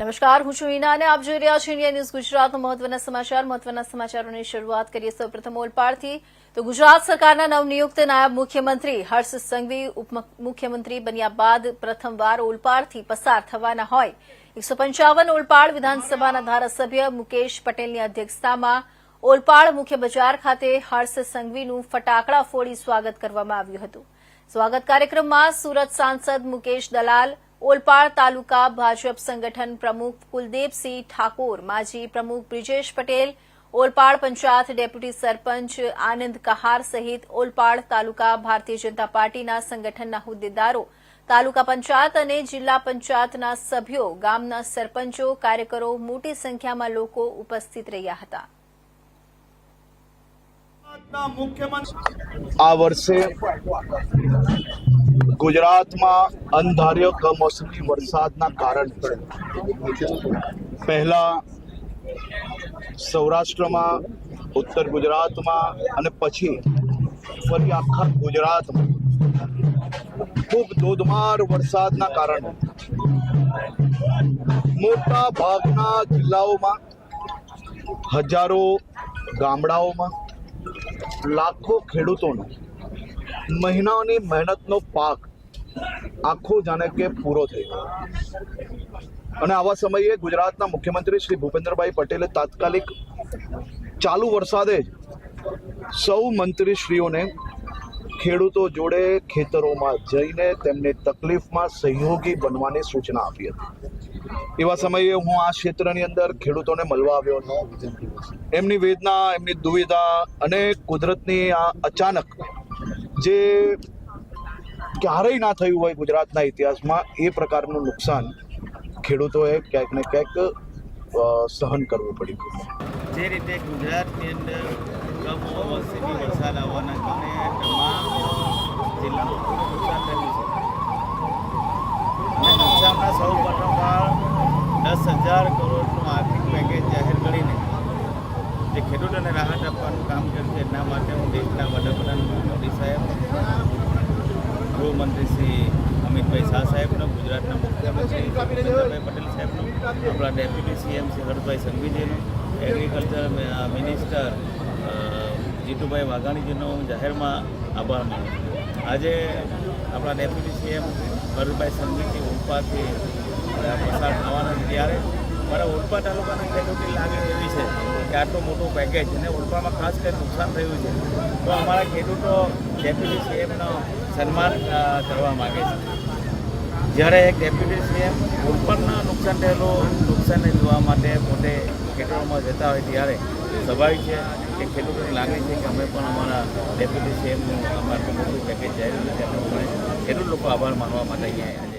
નમસ્કાર, હું છું હિના અને આપ જોઈ રહ્યા છો ઇન્ડિયા ન્યૂઝ ગુજરાતના મહત્વના સમાચાર. મહત્વના સમાચારોની શરૂઆત કરીએ સૌપ્રથમ ઓલપાડથી. તો ગુજરાત સરકારના નવનિયુક્ત નાયબ મુખ્યમંત્રી હર્ષ સંઘવી ઉપમુખ્યમંત્રી બન્યા બાદ પ્રથમવાર ઓલપાડથી પસાર થવાના હોય. એકસો પંચાવન ઓલપાડ વિધાનસભાના ધારાસભ્ય મુકેશ પટેલની અધ્યક્ષતામાં ઓલપાડ મુખ્ય બજાર ખાતે હર્ષ સંઘવીનું ફટાકડા ફોડી સ્વાગત કરવામાં આવ્યું હતું. સ્વાગત કાર્યક્રમમાં સુરત સાંસદ મુકેશ દલાલ ઓલપાડ તાલુકા ભાજપ સંગઠન પ્રમુખ કુલદીપસિંહ ઠાકોર માજી પ્રમુખ બ્રિજેશ પટેલ ઓલપાડ પંચાયત ડેપ્યુટી સરપંચ આનંદ કહાર સહિત ઓલપાડ તાલુકા ભારતીય જનતા પાર્ટીના સંગઠનના હોદ્દેદારો તાલુકા પંચાયત અને જિલ્લા પંચાયતના સભ્યો ગામના સરપંચો કાર્યકરો મોટી સંખ્યામાં લોકો ઉપસ્થિત રહ્યા હતા. આ વર્ષે ગુજરાતમાં અંધાર્ય કમોસમી વરસાદના કારણે પહેલા સૌરાષ્ટ્રમાં, ઉત્તર ગુજરાતમાં અને પછી ફરી આખા ગુજરાતમાં ખૂબ ધોધમાર વરસાદના કારણે મોટા ભાગના જિલ્લાઓમાં, હજારો ગામડાઓમાં, લાખો ખેડૂતોનો મહિનાઓની મહેનતનો પાક આખો જાણે કે પૂરો થઈ ગયો. અને આવા સમયે ગુજરાતના મુખ્યમંત્રી શ્રી ભૂપેન્દ્રભાઈ પટેલે તાત્કાલિક ચાલુ વરસાદે જ સૌ મંત્રીશ્રીઓને ખેડૂતો જોડે ખેતરોમાં જઈને તેમને તકલીફમાં સહયોગી બનવાની સૂચના આપી હતી. એવા સમયે હું આ ક્ષેત્રની અંદર ખેડૂતોને મળવા આવ્યો હતો. એમની વેદના, એમની દુવિધા અને કુદરતની આ અચાનક જે ક્યારેય ના થયું હોય ગુજરાતના ઇતિહાસમાં, એ પ્રકારનું નુકસાન ખેડૂતોએ ક્યાંક ને ક્યાંક સહન કરવું પડ્યું. જે રીતે ગુજરાતની અંદર કમોસમી વરસાદ આવવાના કારણે તમામ જિલ્લામાં નુકસાન થયું છે. અને નુકસાનના સૌ પ્રથમ દસ હજાર કરોડનું આર્થિક પેકેજ જાહેર કરીને જે ખેડૂતોને રાહત આપવાનું કામ કર્યું છે, એના માટે હું દેશના વડાપ્રધાન ગૃહમંત્રી શ્રી અમિતભાઈ શાહ સાહેબનો, ગુજરાતના મુખ્યમંત્રી ભૂપેન્દ્રભાઈ પટેલ સાહેબનો, આપણા ડેપ્યુટી સીએમ શ્રી હરભાઈ સંઘવીજીનો, એગ્રીકલ્ચર મિનિસ્ટર જીતુભાઈ વાઘાણીજીનો જાહેરમાં આભાર માનું આજે આપણા ડેપ્યુટી સીએમ હરભાઈ સંઘવીજી ઉપાથી પસાર ત્યારે મારા ઓલપા તાલુકાના ખેડૂતની લાગણી એવી છે કે આટલું મોટું પેકેજ અને ઓલપામાં ખાસ કરીને નુકસાન થયું છે, તો અમારા ખેડૂતો ડેપ્યુટી સીએમનો સન્માન કરવા માગે છે. જ્યારે એક ડેપ્યુટી સીએમ ઓલપાના નુકસાન થયેલું નુકસાનને જોવા માટે પોતે ખેતરોમાં જતા હોય ત્યારે સ્વાભાવિક છે કે ખેડૂતોની લાગણી છે કે અમે પણ અમારા ડેપ્યુટી સીએમનું અમારું મોટું પેકેજ જાહેર ખેડૂત લોકો આભાર માનવા માટે અહીંયા